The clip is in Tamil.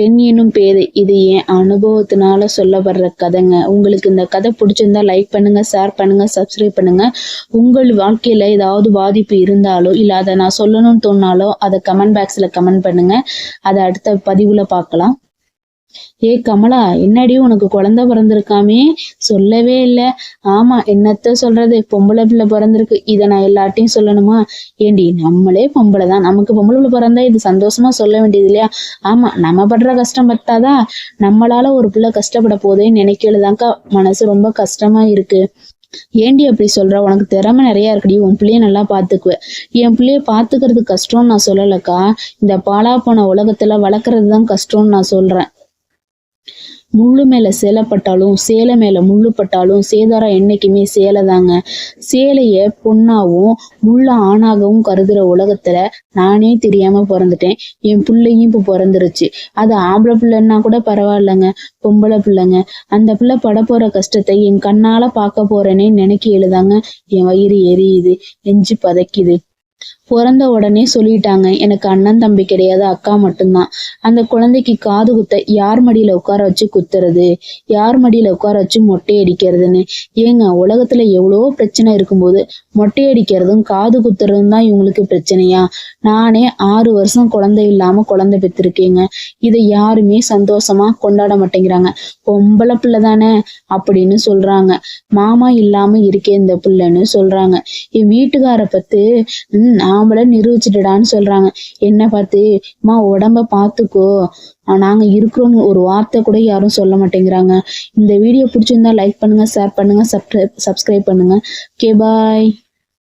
பெண் எனும் பேதை இது என் அனுபவத்தினால சொல்லப்படுற கதைங்க. உங்களுக்கு இந்த கதை பிடிச்சிருந்தா லைக் பண்ணுங்க ஷேர் பண்ணுங்க சப்ஸ்கிரைப் பண்ணுங்க. உங்கள் வாழ்க்கையில ஏதாவது பாதிப்பு இருந்தாலோ இல்ல அதை நான் சொல்லணும்னு தோணாலோ அதை கமெண்ட் பாக்ஸ்ல கமெண்ட் பண்ணுங்க. அதை அடுத்த பதிவுல பார்க்கலாம். ஏ கமலா என்னடி உனக்கு குழந்தை பிறந்திருக்காமே? சொல்லவே இல்லை. ஆமா என்னத்த சொல்றது? பொம்பளை பிள்ளை பிறந்திருக்கு. இதை நான் எல்லார்ட்டையும் சொல்லணுமா? ஏண்டி நம்மளே பொம்பளை தான். நமக்கு பொம்பளை பிள்ளை பிறந்தா இது சந்தோஷமா சொல்ல வேண்டியது இல்லையா? ஆமா நம்ம படுற கஷ்டம் பத்தாதான் நம்மளால ஒரு பிள்ளை கஷ்டப்பட போதேன்னு நினைக்கிறதாக்கா மனசு ரொம்ப கஷ்டமா இருக்கு. ஏண்டி அப்படி சொல்ற? உனக்கு திறமை நிறைய இருக்குடி. உன் பிள்ளைய நல்லா பாத்துக்குவ என் பிள்ளைய பாத்துக்கிறது கஷ்டம்னு நான் சொல்லலக்கா. இந்த பாலா போன உலகத்துல வளர்க்கறது தான் கஷ்டம்னு நான் சொல்றேன். முள்ளு மேல சேலை பட்டாலும் சேலை மேல முள்ளு பட்டாலும் சேதாரம் என்னைக்குமே சேலை தாங்க. சேலைய பொண்ணாவும் முள்ள ஆணாகவும் கருதுற உலகத்துல நானே தெரியாம பிறந்துட்டேன். என் பிள்ளையும் இப்ப பிறந்துருச்சு. அது ஆம்பளை பிள்ளைன்னா கூட பரவாயில்லைங்க பொம்பளை பிள்ளைங்க. அந்த பிள்ளை பட போற கஷ்டத்தை என் கண்ணால பார்க்க போறேனே நினைக்க எழுதாங்க என் வயிறு எரியுது நெஞ்சு பதைக்குது. பிறந்த உடனே சொல்லிட்டாங்க எனக்கு அண்ணன் தம்பி கிடையாது அக்கா மட்டும்தான். அந்த குழந்தைக்கு காது குத்த யார் மடியில உட்கார வச்சு குத்துறது? யார் மடியில உட்கார வச்சு மொட்டை அடிக்கிறதுன்னு? ஏங்க உலகத்துல எவ்வளோ பிரச்சனை இருக்கும்போது மொட்டை அடிக்கிறதும் காது குத்துறதும் தான் இவங்களுக்கு பிரச்சனையா? நானே ஆறு வருஷம் குழந்தை இல்லாம குழந்தை பெற்றிருக்கேங்க. இதை யாருமே சந்தோஷமா கொண்டாட மாட்டேங்கிறாங்க. பொம்பளை பிள்ளை தானே அப்படின்னு சொல்றாங்க. மாமா இல்லாம இருக்கே இந்த பிள்ளைன்னு சொல்றாங்க. என் வீட்டுக்கார பத்து "ம், நாமளே நிரூபிச்சிட்டுடான்னு சொல்றாங்க. என்ன பார்த்து? மா உடம்ப பார்த்துக்கோ நாங்க இருக்கிறோம்னு ஒரு வார்த்தை கூட யாரும் சொல்ல மாட்டேங்கிறாங்க. இந்த வீடியோ பிடிச்சிருந்தா லைக் பண்ணுங்க ஷேர் பண்ணுங்க சப்ஸ்கிரைப் பண்ணுங்க. Okay bye